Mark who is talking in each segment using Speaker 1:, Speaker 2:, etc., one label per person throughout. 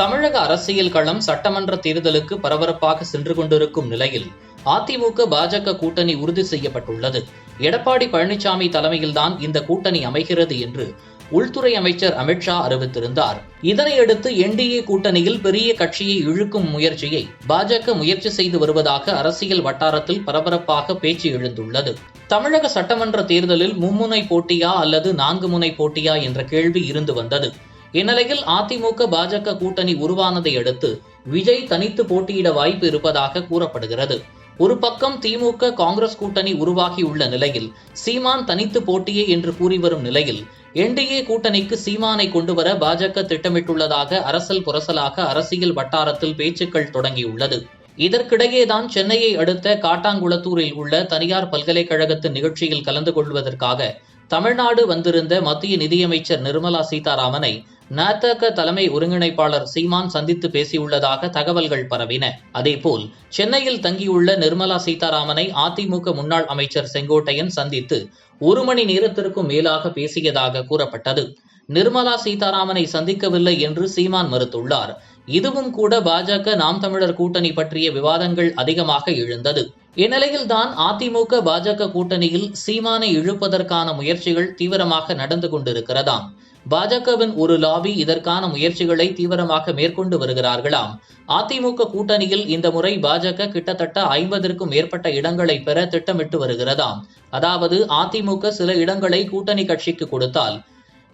Speaker 1: தமிழக அரசியல் களம் சட்டமன்ற தேர்தலுக்கு பரபரப்பாக சென்று கொண்டிருக்கும் நிலையில் அதிமுக பாஜக கூட்டணி உறுதி செய்யப்பட்டுள்ளது. எடப்பாடி பழனிசாமி தலைமையில்தான் இந்த கூட்டணி அமைகிறது என்று உள்துறை அமைச்சர் அமித்ஷா அறிவித்திருந்தார். இதனையடுத்து என்டிஏ கூட்டணியில் பெரிய கட்சியை இழுக்கும் முயற்சியை பாஜக முயற்சி செய்து வருவதாக அரசியல் வட்டாரத்தில் பரபரப்பாக பேச்சு எழுந்துள்ளது. தமிழக சட்டமன்ற தேர்தலில் மும்முனை போட்டியா அல்லது நான்கு முனை போட்டியா என்ற கேள்வி இருந்து வந்தது. இந்நிலையில் அதிமுக பாஜக கூட்டணி உருவானதை அடுத்து விஜய் தனித்து போட்டியிட வாய்ப்பு இருப்பதாக கூறப்படுகிறது. ஒரு பக்கம் திமுக காங்கிரஸ் கூட்டணி உருவாகியுள்ள நிலையில் சீமான் தனித்து போட்டியே என்று கூறி வரும் நிலையில் என்டிஏ கூட்டணிக்கு சீமானை கொண்டுவர பாஜக திட்டமிட்டுள்ளதாக அரசல் புரசலாக அரசியல் வட்டாரத்தில் பேச்சுக்கள் தொடங்கியுள்ளது. இதற்கிடையேதான் சென்னையை அடுத்த காட்டாங்குளத்தூரில் உள்ள தனியார் பல்கலைக்கழகத்தின் நிகழ்ச்சியில் கலந்து கொள்வதற்காக தமிழ்நாடு வந்திருந்த மத்திய நிதியமைச்சர் நிர்மலா சீதாராமனை நதக தலைமை ஒருங்கிணைப்பாளர் சீமான் சந்தித்து பேசியுள்ளதாக தகவல்கள் பரவின. அதேபோல் சென்னையில் தங்கியுள்ள நிர்மலா சீதாராமனை அதிமுக முன்னாள் அமைச்சர் செங்கோட்டையன் சந்தித்து ஒரு மணி நேரத்திற்கும் மேலாக பேசியதாக கூறப்பட்டது. நிர்மலா சீதாராமனை சந்திக்கவில்லை என்று சீமான் மறுத்துள்ளார். இதுவும் கூட பாஜக நாம் தமிழர் கூட்டணி பற்றிய விவாதங்கள் அதிகமாக எழுந்தது. இந்நிலையில்தான் அதிமுக பாஜக கூட்டணியில் சீமானை இழுப்பதற்கான முயற்சிகள் தீவிரமாக நடந்து கொண்டிருக்கிறதாம். பாஜகவின் ஒரு லாபி இதற்கான முயற்சிகளை தீவிரமாக மேற்கொண்டு வருகிறார்களாம். அதிமுக கூட்டணியில் இந்த முறை பாஜக கிட்டத்தட்ட ஐம்பதற்கும் மேற்பட்ட இடங்களை பெற திட்டமிட்டு வருகிறதாம். அதாவது அதிமுக சில இடங்களை கூட்டணி கட்சிக்கு கொடுத்தால்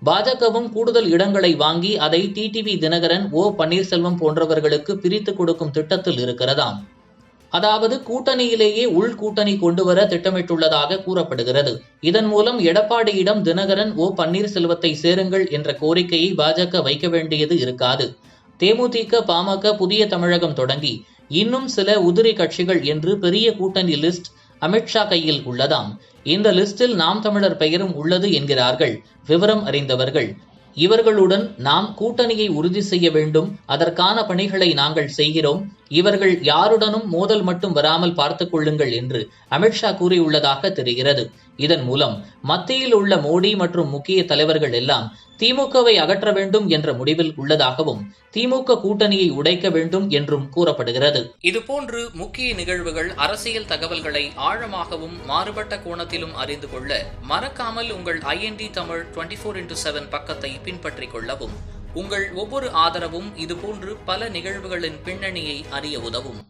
Speaker 1: பாஜகவும் கூடுதல் இடங்களை வாங்கி அதை டிடிவி தினகரன் ஓ பன்னீர்செல்வம் போன்றவர்களுக்கு பிரித்து கொடுக்கும் திட்டத்தில் இருக்கிறதாம். அதாவது கூட்டணியிலேயே உள்கூட்டணி கொண்டு வர திட்டமிட்டுள்ளதாக கூறப்படுகிறது. இதன் மூலம் எடப்பாடியிடம் தினகரன் ஓ பன்னீர்செல்வத்தை சேருங்கள் என்ற கோரிக்கையை பாஜக வைக்க வேண்டியது இருக்காது. தேமுதிக பாமக புதிய தமிழகம் தொடங்கி இன்னும் சில உதிரி கட்சிகள் என்று பெரிய கூட்டணி லிஸ்ட் அமித்ஷா கையில் உள்ளதாம். இந்த லிஸ்டில் நாம் தமிழர் பெயரும் உள்ளது என்கிறார்கள். விவரம் அறிந்தவர்கள். இவர்களுடன் நாம் கூட்டணியை உறுதி செய்ய வேண்டும். அதற்கான பணிகளை நாங்கள் செய்கிறோம். இவர்கள் யாருடனும் மோதல் மட்டும் வராமல் பார்த்துக் கொள்ளுங்கள் என்று அமித்ஷா கூறியுள்ளதாக தெரிகிறது. இதன் மூலம் மத்தியில் உள்ள மோடி மற்றும் முக்கிய தலைவர்கள் எல்லாம் திமுகவை அகற்ற வேண்டும் என்ற முடிவில் உள்ளதாகவும் திமுக கூட்டணியை உடைக்க வேண்டும் என்றும் கூறப்படுகிறது. இதுபோன்று முக்கிய நிகழ்வுகள் அரசியல் தகவல்களை ஆழமாகவும் மாறுபட்ட கோணத்திலும் அறிந்து கொள்ள மறக்காமல் உங்கள் IND Tamil twenty four into seven பக்கத்தை பின்பற்றிக் கொள்ளவும். உங்கள் ஒவ்வொரு ஆதரவும் இதுபோன்று பல நிகழ்வுகளின் பின்னணியை அறிய உதவும்.